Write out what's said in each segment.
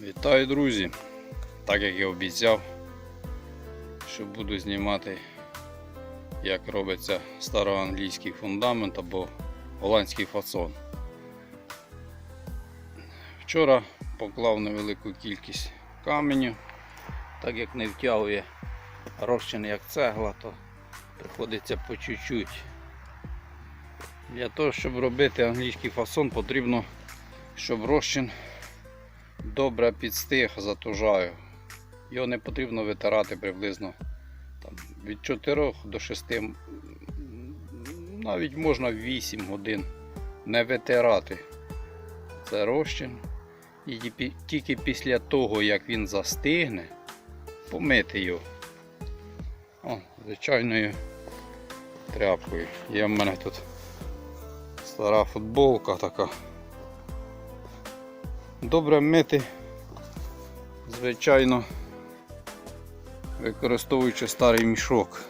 Вітаю, друзі! Так як я обіцяв, що буду знімати, як робиться староанглійський фундамент або голландський фасон. Вчора поклав невелику кількість каменю, так як не втягує розчин як цегла, то приходиться по чуть-чуть. Для того, щоб робити англійський фасон, потрібно, щоб розчин добре підстиг, затужаю. Його не потрібно витирати приблизно там, від 4 до 6, навіть можна 8 годин не витирати. Це розчин. І тільки після того, як він застигне, помити його. О, звичайною тряпкою. Є в мене тут стара футболка така. Добре мити, звичайно, використовуючи старий мішок.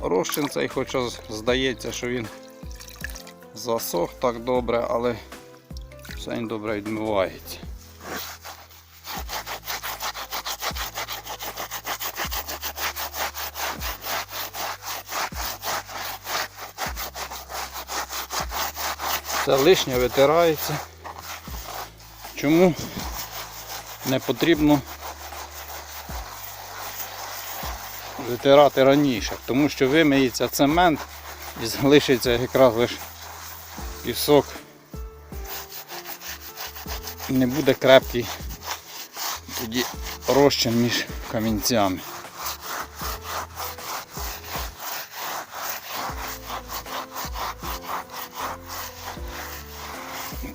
Розчин цей, хоча здається, що він засох так добре, але все добре відмивається. Це лишнє витирається. Чому не потрібно витирати раніше? Тому що вимиється цемент і залишиться якраз лише пісок. Не буде крепкий тоді розчин між камінцями.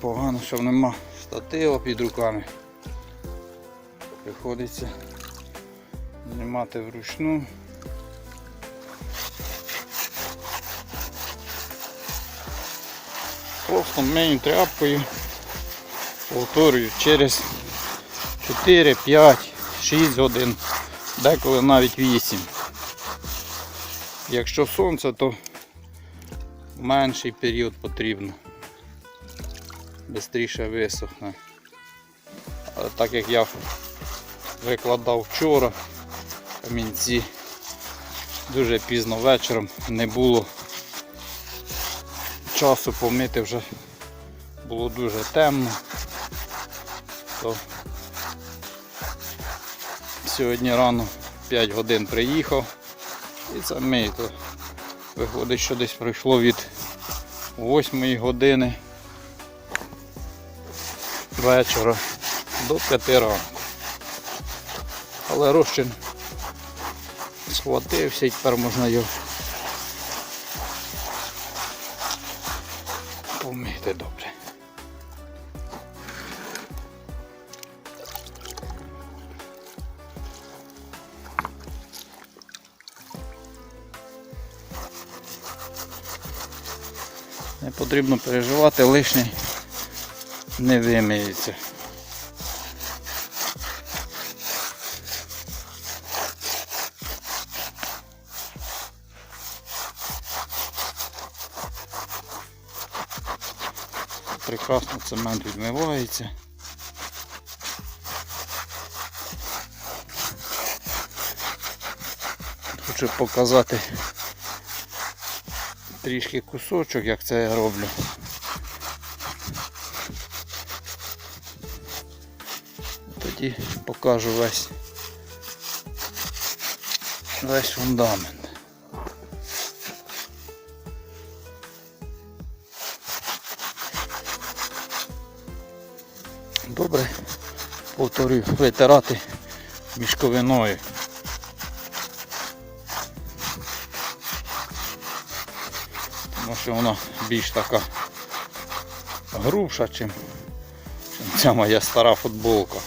Погано, що нема штатива під руками. Приходиться знімати вручну. Просто мию тряпкою, повторюю, через 4, 5, 6 годин, деколи навіть 8. Якщо сонце, то менший період потрібно швидше висохне. Але так як я викладав вчора камінці, дуже пізно вечором не було часу помити вже було дуже темно, то сьогодні рано 5 годин приїхав і це то виходить, що десь пройшло від 8 години вечора до 5 ранку. Але розчин схватився і тепер можна його помити добре. Не потрібно переживати лишнє не вимиється. Прекрасно цемент відмивається. Хочу показати трішки кусочок, як це я роблю. Тоді покажу весь весь фундамент. Добре, повторюю, витирати мішковиною. Тому що вона більш така грубша, чим, чим ця моя стара футболка.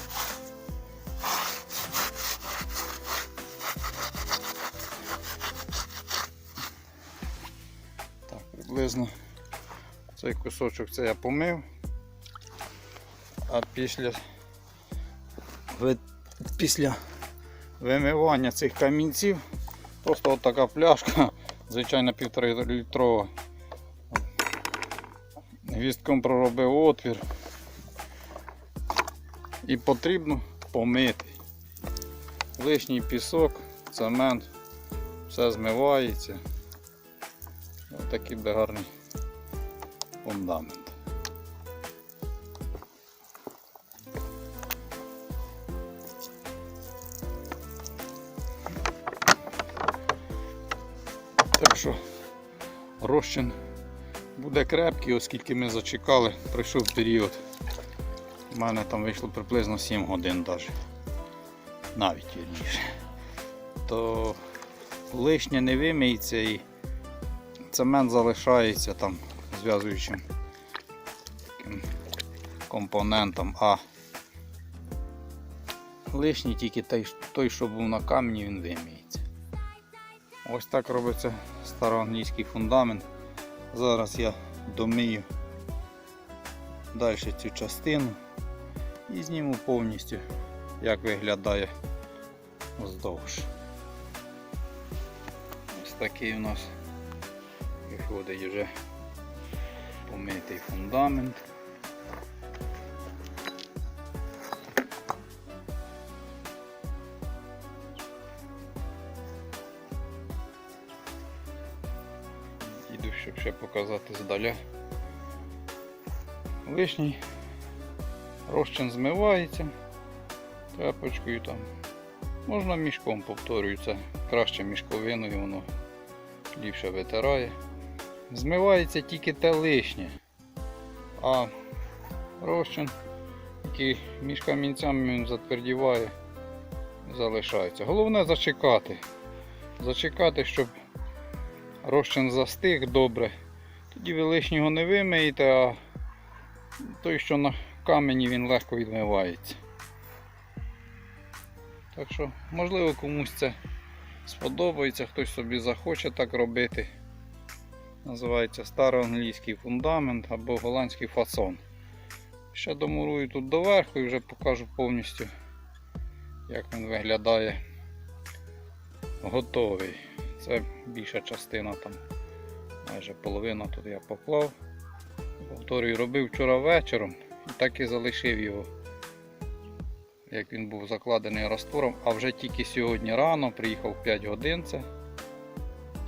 Цей кусочок це я помив, а після, після вимивання цих камінців просто от така пляшка, звичайно півтори літрова. Гвістком проробив отвір і потрібно помити. Лишній пісок, цемент, все змивається. Ось такий буде гарний фундамент. Так що розчин буде крепкий, оскільки ми зачекали, пройшов період. У мене там вийшло приблизно 7 годин навіть. Навіть вірніше. То лишнє не вимиється і цемент залишається там зв'язуючим компонентом, а лишній тільки той, той, що був на камені, він вимиється. Ось так робиться староанглійський фундамент. Зараз я домию далі цю частину і зніму повністю, як виглядає вздовж. Ось такий у нас виходить вже помитий фундамент. Іду, щоб ще показати здаля. Лишній розчин змивається тряпочкою там. Можна мішком повторюю, це краще мішковиною, воно ліпше витирає. Змивається тільки те лишнє, а розчин, який між камінцями він затвердіває, залишається. Головне зачекати. Зачекати, щоб розчин застиг добре. Тоді ви лишнього не вимиєте, а той, що на камені, він легко відмивається. Так що, можливо, комусь це сподобається, хтось собі захоче так робити. Називається староанглійський фундамент або голландський фасон. Ще домурую тут доверху і вже покажу повністю, як він виглядає готовий. Це більша частина там, майже половина тут я поклав. Повторюю, робив вчора вечором і так і залишив його, як він був закладений раствором, а вже тільки сьогодні рано приїхав 5 годин це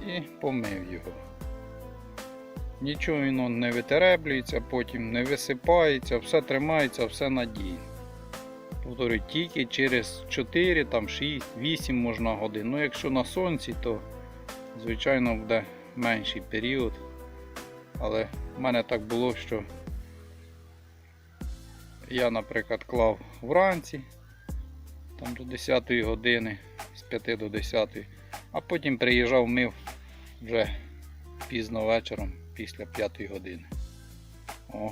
і помив його. Нічого воно не витереблюється, потім не висипається, все тримається, все надійно. Повторюю, тільки через 4, там 6, 8 можна годин. Ну якщо на сонці, то звичайно буде менший період. Але в мене так було, що я, наприклад, клав вранці там до 10 години, з 5 до 10, а потім приїжджав, мив вже пізно вечором після 5 години. О,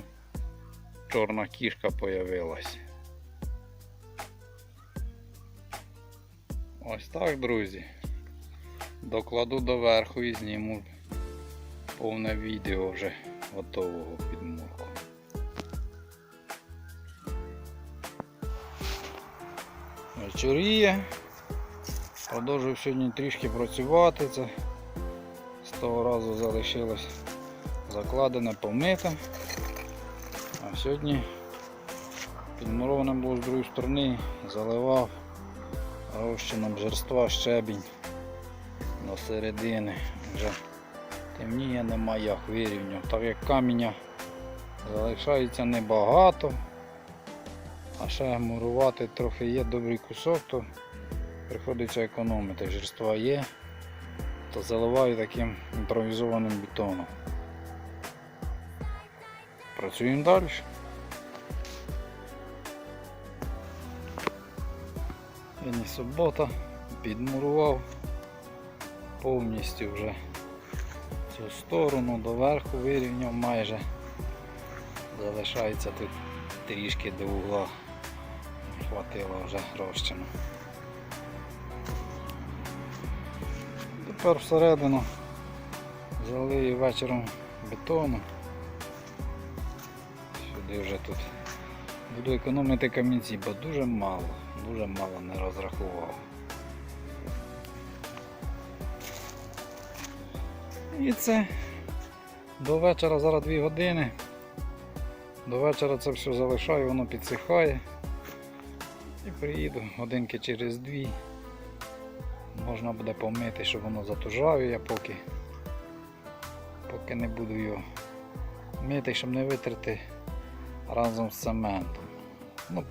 чорна кішка появилась. Ось так, друзі. Докладу доверху і зніму повне відео вже готового підмурку. Вечоріє. Продовжую сьогодні трішки працювати. Це з того разу залишилось закладене, помите. А сьогодні підмуроване було з другої сторони, заливав розчином жерства щебінь до середини. Вже темніє нема як вирівняв. Так як каміння залишається небагато, а ще мурувати трохи є добрий кусок, то приходиться економити. Жерства є, то заливаю таким імпровізованим бетоном. Працюємо далі. Сьогодні субота, підмурував повністю вже цю сторону доверху вирівняв майже. Залишається тут трішки до угла. Хватило вже розчину. Тепер всередину залию вечором бетону. Сюди вже тут буду економити камінці, бо дуже мало, дуже мало не розрахував. І це до вечора зараз 2 години. До вечора це все залишаю, воно підсихає. І приїду годинки через дві. Можна буде помити, щоб воно затужавіє, поки, поки не буду його мити, щоб не витерти разом з цементом. Ну,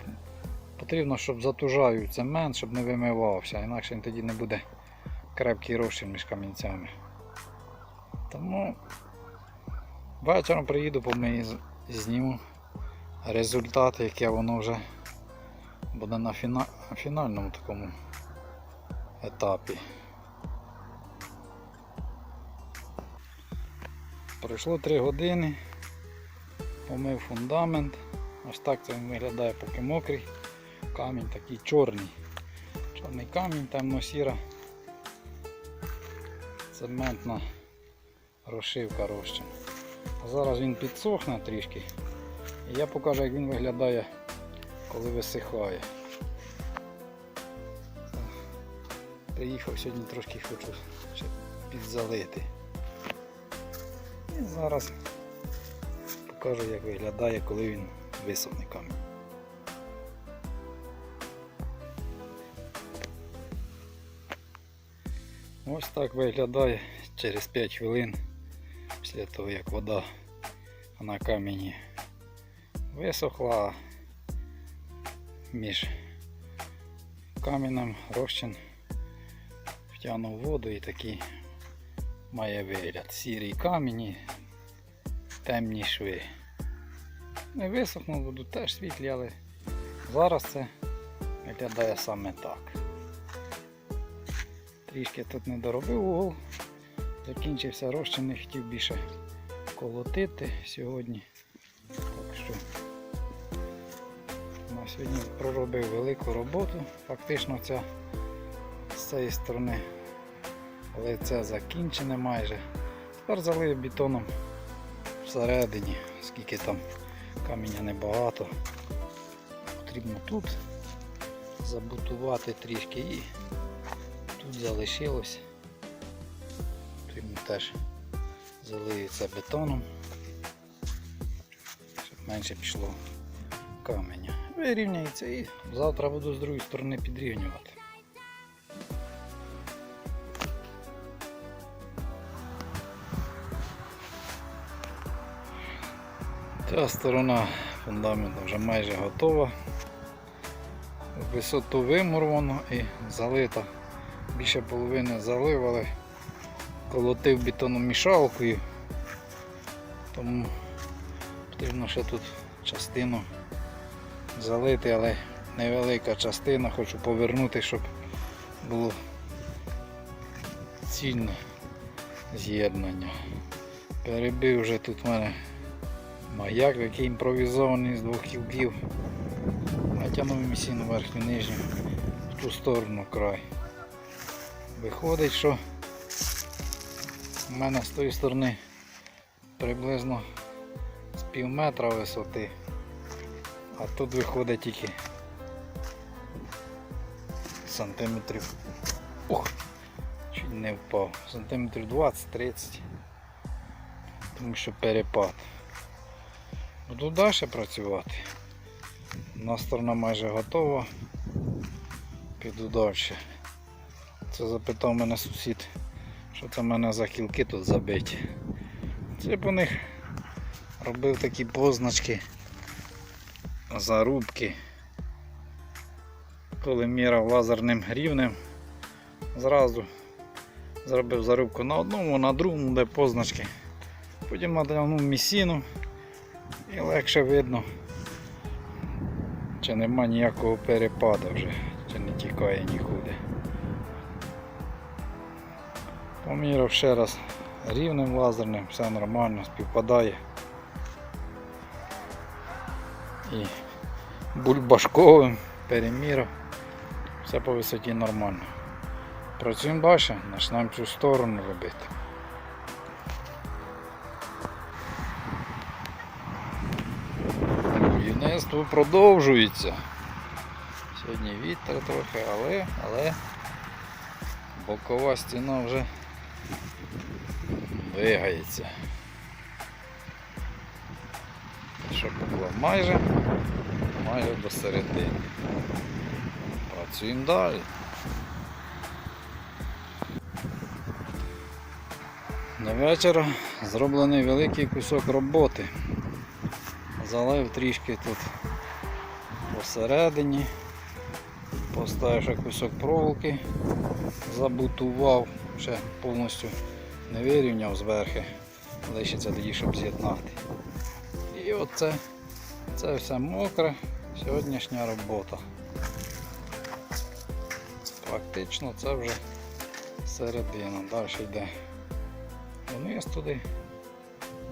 потрібно, щоб затужавів цемент, щоб не вимивався, інакше він тоді не буде крепкий розчин між камінцями. Тому вечором приїду, помию, з- зніму результат, яке воно вже буде на фіна... фінальному такому етапі. Пройшло 3 години, помив фундамент. Ось так це він виглядає поки мокрий. Камінь такий чорний. Чорний камінь, темно-сіра. Цементна розшивка розчин. Зараз він підсохне трішки. І я покажу, як він виглядає, коли висихає. Приїхав сьогодні трошки хочу ще підзалити. І зараз покажу, як виглядає, коли він висохне камінь. Ось так виглядає через 5 хвилин після того, як вода на камені висохла між каменем розчин втягнув воду і такий має вигляд. Сірий камінь темні шви. Не висохнув, будуть теж світлі, але зараз це виглядає саме так. Трішки тут не доробив угол, закінчився розчин, не хотів більше колотити сьогодні. Так що на сьогодні проробив велику роботу. Фактично ця з цієї сторони лице закінчене майже. Тепер залию бетоном всередині, скільки там каміння небагато. Потрібно тут забутувати трішки і тут залишилось. Потрібно теж це бетоном, щоб менше пішло каменя. Вирівняється і завтра буду з другої сторони підрівнювати. Ця сторона фундаменту вже майже готова. Висоту вимурвано і залита. Більше половини залив, але колотив бетономішалкою. Тому потрібно ще тут частину залити, але невелика частина, хочу повернути, щоб було цільне з'єднання. Перебив вже тут в мене маяк, який імпровізований з двох кілків. Натягнув місійну верхню нижню в ту сторону край. Виходить, що в мене з тої сторони приблизно з пів метра висоти, а тут виходить тільки сантиметрів. Ух, чуть не впав. Сантиметрів 20-30. Тому що перепад. Буду далі працювати. Одна сторона майже готова. Піду далі. Це запитав мене сусід, що це в мене за кілки тут забиті. Це б у них робив такі позначки, зарубки. Коли міряв лазерним рівнем, зразу зробив зарубку на одному, на другому, де позначки. Потім надягнув місіну і легше видно, чи нема ніякого перепаду вже, чи не тікає нікуди. Поміряв ще раз рівнем лазерним, все нормально, співпадає. І бульбашковим переміряв, все по висоті нормально. Працюємо далі, почнемо цю сторону робити. Будівництво продовжується. Сьогодні вітер трохи, але, але бокова стіна вже двигається. Щоб було майже, майже до середини. Працюємо далі. До вечора зроблений великий кусок роботи. Залив трішки тут посередині, поставив ще кусок проволоки, забутував, ще повністю не вирівняв зверху, лишиться тоді, щоб з'єднати. І оце це все мокре, сьогоднішня робота. Фактично це вже середина. Далі йде вниз туди,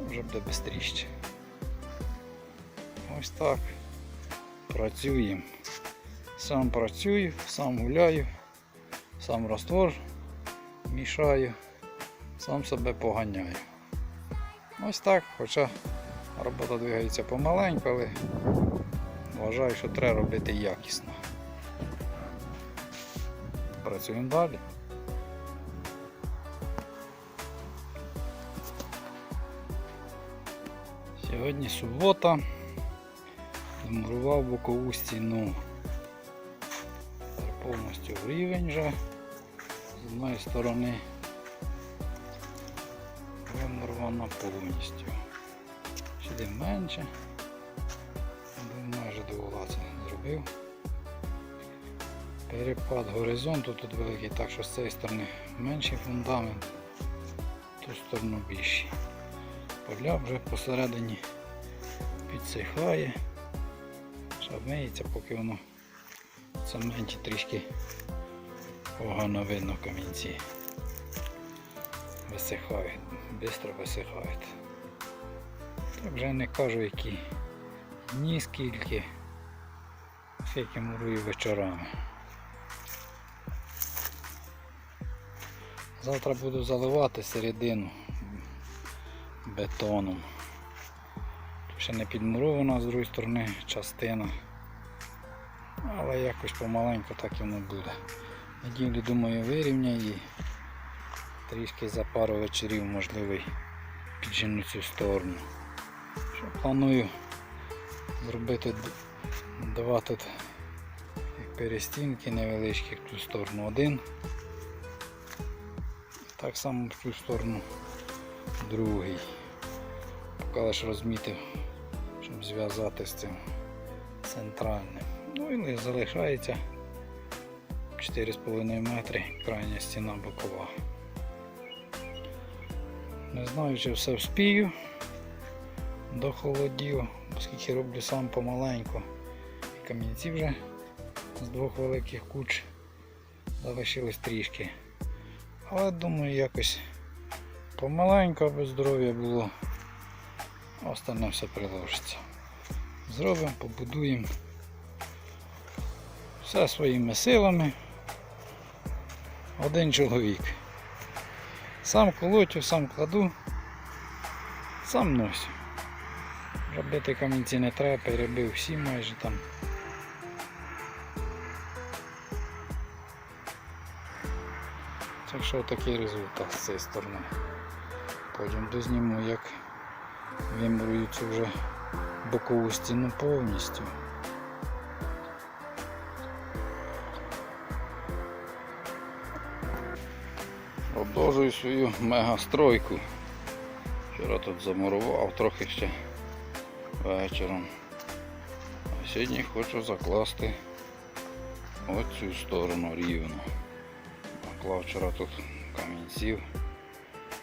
вже буде швидше. Ось так. Працюємо. Сам працюю, сам гуляю, сам раствор мішаю, сам себе поганяю. Ось так, хоча робота двигається помаленьку, але вважаю, що треба робити якісно. Працюємо далі. Сьогодні субота. Замурував бокову стіну. Повністю в рівень вже. З одної сторони вимурована повністю. Сюди менше. Майже до це зробив. Перепад горизонту тут великий, так що з цієї сторони менший фундамент, в ту сторону більший. Поля вже посередині підсихає, шабмиється, поки воно в цементі трішки погано видно камінці. Висихають, швидко висихають. Так вже не кажу які ні скільки, скільки мурую вечорами. Завтра буду заливати середину бетоном. Ще не підмурована з другої сторони частина. Але якось помаленьку так воно буде. Неділю думаю вирівняю і трішки за пару вечорів можливий піджену цю сторону. Що планую зробити два тут перестінки невеличкі в ту сторону один. Так само в цю сторону другий. Поки лише розмітив, щоб зв'язати з цим центральним. Ну і залишається 4,5 метри крайня стіна бокова. Не знаю, чи все вспію до холодів, оскільки роблю сам помаленьку. Камінці вже з двох великих куч залишилось трішки. Але думаю якось помаленьку, аби здоров'я було. А Остальне все приложиться. Зробимо, побудуємо все своїми силами. Один чоловік. Сам колотю, сам кладу, сам носю. Робити камінці не треба, перебив всі майже там. Так що такий результат з цієї сторони. Потім дозніму, як вимурую вже бокову стіну повністю. Продовжую свою мегастройку. Вчора тут замурував трохи ще вечором. А сьогодні хочу закласти оцю сторону рівно. Наклав вчора тут камінців.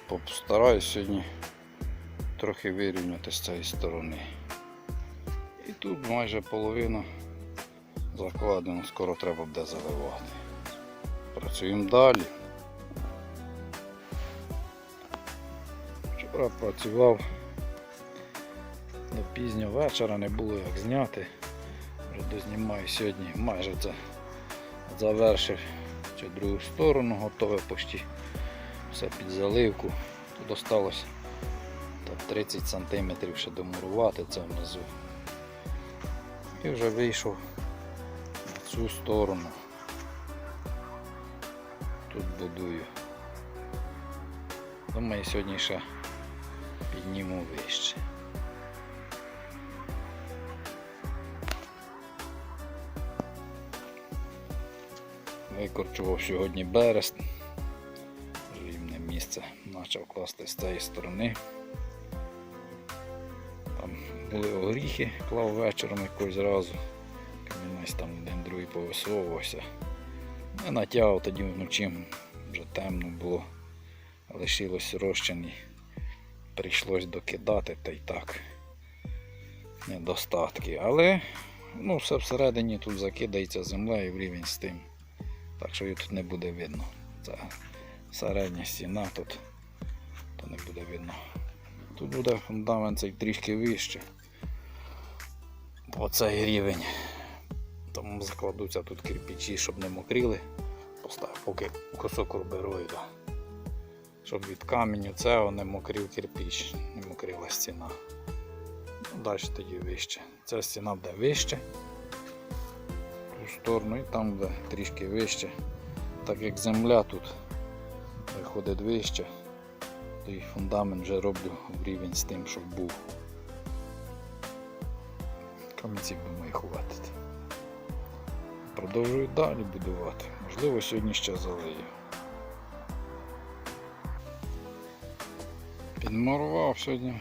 Постараюсь сьогодні трохи вирівняти з цієї сторони. І тут майже половина закладено, скоро треба буде заливати. Працюємо далі. Вчора працював до пізнього вечора, не було як зняти. Вже дознімаю сьогодні, майже це завершив цю другу сторону, готове почти все під заливку. Тут осталось 30 см ще домурувати це внизу. І вже вийшов на цю сторону. Тут будую. Думаю, сьогодні ще підніму вище. Викорчував сьогодні берест. Рівне місце почав класти з цієї сторони. Там були огріхи, клав вечором якось зразу. Камінець там один другий повисовувався. Не натягав тоді вночі, вже темно було, лишилось розчині. Прийшлось докидати та й так. Недостатки. Але ну, все всередині тут закидається землею в рівень з тим. Так що її тут не буде видно. Це середня стіна тут, то не буде видно. Тут буде фундамент цей трішки вище. По цей рівень. Тому закладуться тут кирпичі, щоб не мокріли. Поставив поки кусок рубероїда. Щоб від каменю цього не мокрів кирпич, не мокрила стіна. Ну, далі тоді вище. Ця стіна буде вище. Ту сторону і там буде трішки вище. Так як земля тут виходить вище, то і фундамент вже роблю в рівень з тим, щоб був. Камінців думаю хватить. Продовжую далі будувати. Можливо, сьогодні ще залию. Підмурував сьогодні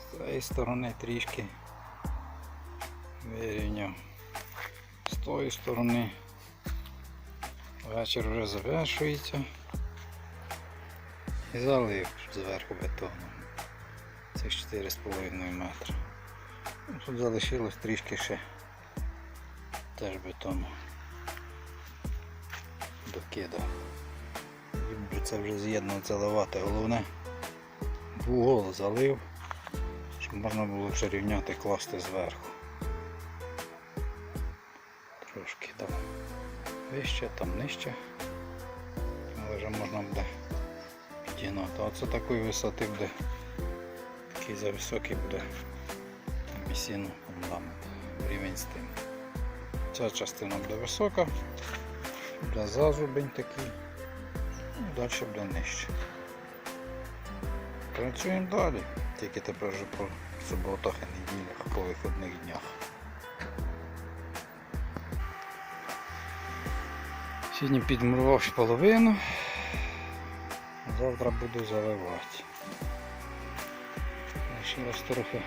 з цієї сторони трішки вирівняв. З тої сторони вечір вже завершується. І залив зверху бетоном. Це 4,5 метри. Ну, Тут залишилось трішки ще теж бетону докидав. Це вже з'єднано заливати. Головне вугол залив, щоб можна було вже рівняти класти зверху. Трошки там вище, там нижче. Але вже можна буде підігнати. Оце такої висоти буде, такий зависокий буде місіну фундамент рівень з тим. Ця частина буде висока, буде зазубень такий, і далі буде нижче. Працюємо далі, тільки тепер вже по суботах і неділях, по вихідних днях. Сьогодні підмурував половину, завтра буду заливати. Лишилось трохи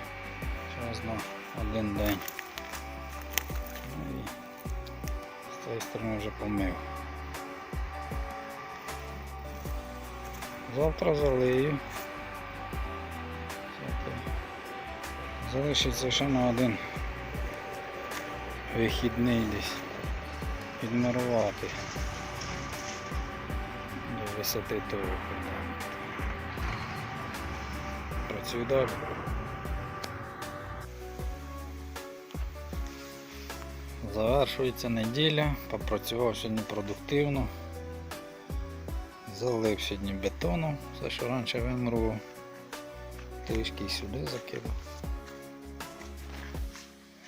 час на один день. Ну і з цієї сторони вже помив. Завтра залию. Залишиться ще на один вихідний десь підмарувати до висоти того фундаменту. Працюю далі. Завершується неділя, попрацював сьогодні продуктивно. Залив сьогодні бетоном, все що раніше вимрував. Трішки й сюди закидав.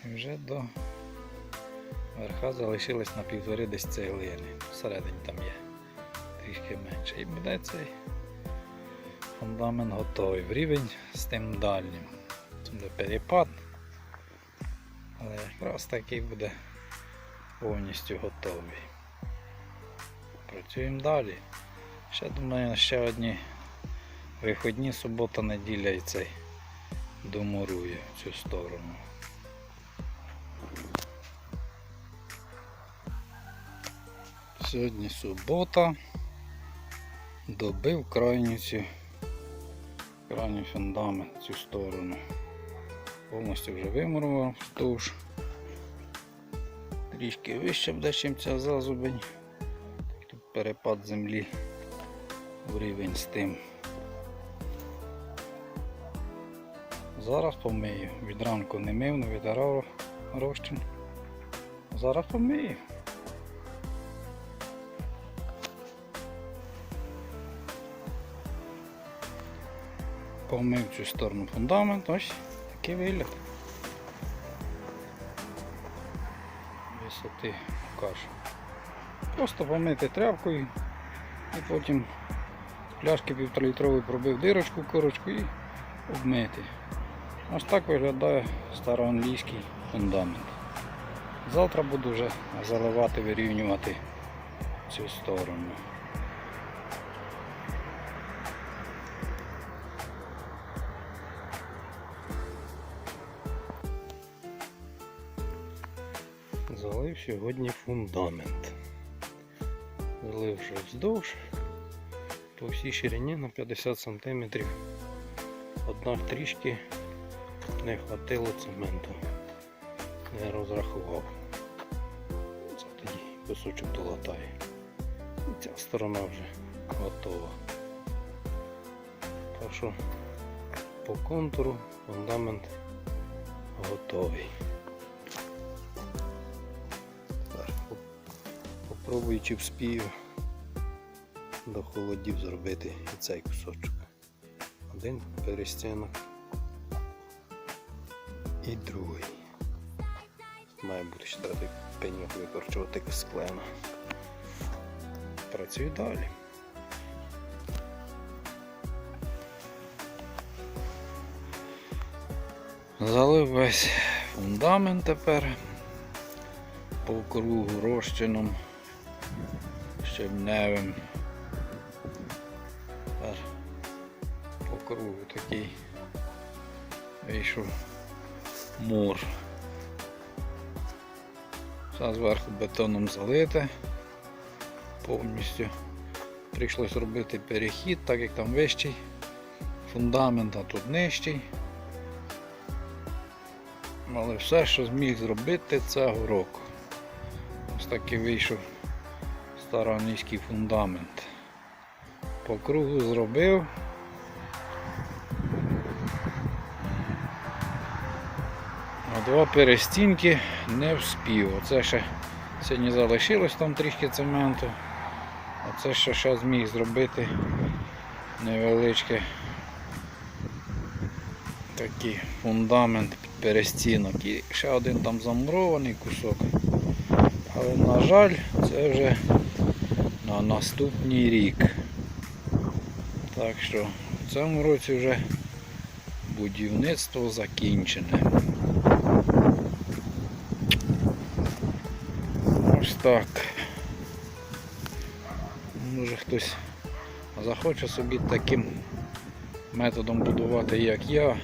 І вже до верха залишилось на півтори десь цеглини. Всередині там є І буде цей фундамент готовий в рівень з тим дальнім. Це буде перепад. Але якраз такий буде повністю готовий. Працюємо далі. Ще думаю, ще одні виходні, субота, неділя і цей домурую в цю сторону. Сьогодні субота. Добив крайню крайній фундамент цю сторону. Повністю вже вимурував вздовж. Трішки вище буде, ніж ця зазубень. Тут перепад землі в рівень з тим. Зараз помию. Від ранку не мив, не відграв розчин. Зараз помию. Помив цю сторону фундамент, ось такий вигляд. Висоти покажу. Просто помити тряпкою і потім пляшки півторалітрової пробив дирочку, корочку і обмити. Ось так виглядає староанглійський фундамент. Завтра буду вже заливати, вирівнювати цю сторону. Сьогодні фундамент. Залив вже вздовж по всій ширині на 50 см. Однак трішки не хватило цементу. Не розрахував. Це тоді кусочок долатає. І ця сторона вже готова. Так що по контуру фундамент готовий. Попробую чи вспію до холодів зробити і цей кусочок. Один перестінок і другий. Має бути ще треба пеньок викорчувати з клена. Працюю далі. Залив весь фундамент тепер по кругу розчином щебневим. Тепер по кругу такий вийшов мур. Все зверху бетоном залите повністю. Прийшлось робити перехід, так як там вищий фундамент, а тут нижчий. Але все, що зміг зробити цього року. Ось такий вийшов староанглійський фундамент. По кругу зробив. А два перестінки не вспів. Оце ще сьогодні залишилось там трішки цементу. Оце ще ще зміг зробити невеличке такий фундамент перестінок. І ще один там замурований кусок. Але на жаль, це вже на наступний рік. Так що в цьому році вже будівництво закінчене. Ось так. Може хтось захоче собі таким методом будувати, як я,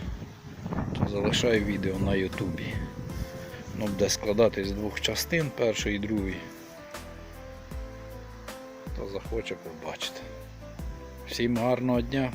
то залишаю відео на ютубі. Воно буде складатись з двох частин, першої і другої. Захоче побачити. Всім гарного дня!